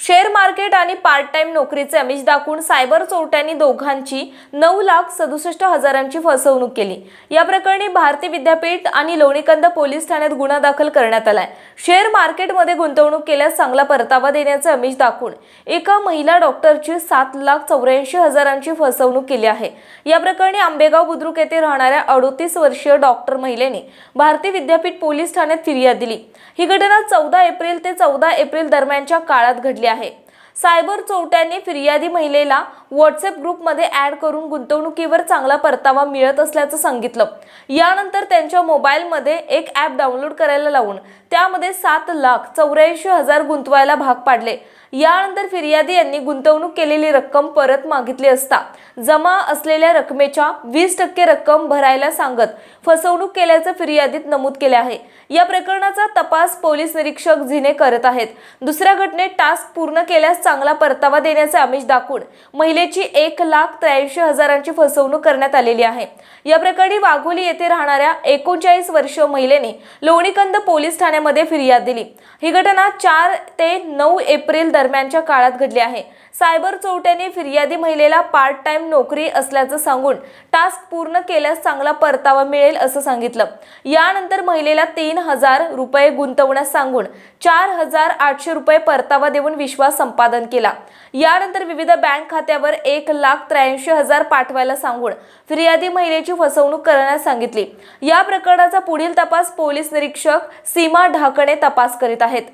Share market आणि part time नोकरीचे अमिष दाखवून सायबर चोरट्यांनी दोघांची नऊ लाख सदुसष्ट हजारांची फसवणूक केली. या प्रकरणी भारती विद्यापीठ आणि लोणीकंद पोलीस ठाण्यात गुन्हा दाखल करण्यात आलाय. शेअर मार्केटमध्ये गुंतवणूक केल्यास चांगला परतावा देण्याचे अमिष दाखवून एका महिला डॉक्टरची सात लाख चौऱ्याऐंशी हजारांची फसवणूक केली आहे. या प्रकरणी आंबेगाव बुद्रुक येथे राहणाऱ्या अडोतीस वर्षीय डॉक्टर महिलेने भारती विद्यापीठ पोलीस ठाण्यात फिर्याद दिली. ही घटना चौदा एप्रिल ते चौदा एप्रिल दरम्यानच्या काळात घडली आहे सायबर चोरट्यांनी फिर्यादी महिलेला व्हॉट्सअप ग्रुपमध्ये ऍड करून गुंतवणुकीवर चांगला परतावा मिळत असल्याचं सांगितलं. यानंतर त्यांच्या मोबाईलमध्ये एक ॲप डाउनलोड करायला लावून त्यामध्ये सात लाख चौऱ्याऐंशी हजार गुंतवायला भाग पाडले. यानंतर फिर्यादी यांनी गुंतवणूक केलेली रक्कम परत मागितली असता जमा असलेल्या रकमेच्या वीस टक्के रक्कम भरायला सांगत फसवणूक केल्याचं फिर्यादीत नमूद केले आहे. या प्रकरणाचा तपास पोलीस निरीक्षक झिने करत आहेत. दुसऱ्या घटनेत टास्क पूर्ण केल्यास चांगला परतावा देण्याचे आमिष दाखवून महिलेची एक लाख त्र्याऐंशी हजारांची फसवणूक करण्यात आलेली आहे. या प्रकरणी वाघोली येथे राहणाऱ्या एकोणचाळीस वर्ष महिलेने लोणीकंद पोलीस ठाण्यामध्ये फिर्याद दिली. ही घटना चार ते नऊ एप्रिल दरम्यानच्या काळात घडली आहे. सायबर चोरट्याने फिर्यादी महिलेला पार्ट टाइम नोकरी असल्याचं सांगून टास्क पूर्ण केल्यास चांगला परतावा मिळेल असं सांगितलं. यानंतर महिलेला तीन हजार रुपये गुंतवण्यास सांगून चार हजार आठशे रुपये परतावा देऊन विश्वास संपादन केला. यानंतर विविध बँक खात्यावर एक लाख त्र्याऐंशी हजार पाठवायला सांगून फिर्यादी महिलेची फसवणूक करण्यास सांगितली. या प्रकरणाचा पुढील तपास पोलीस निरीक्षक सीमा ढाकणे तपास करीत आहेत.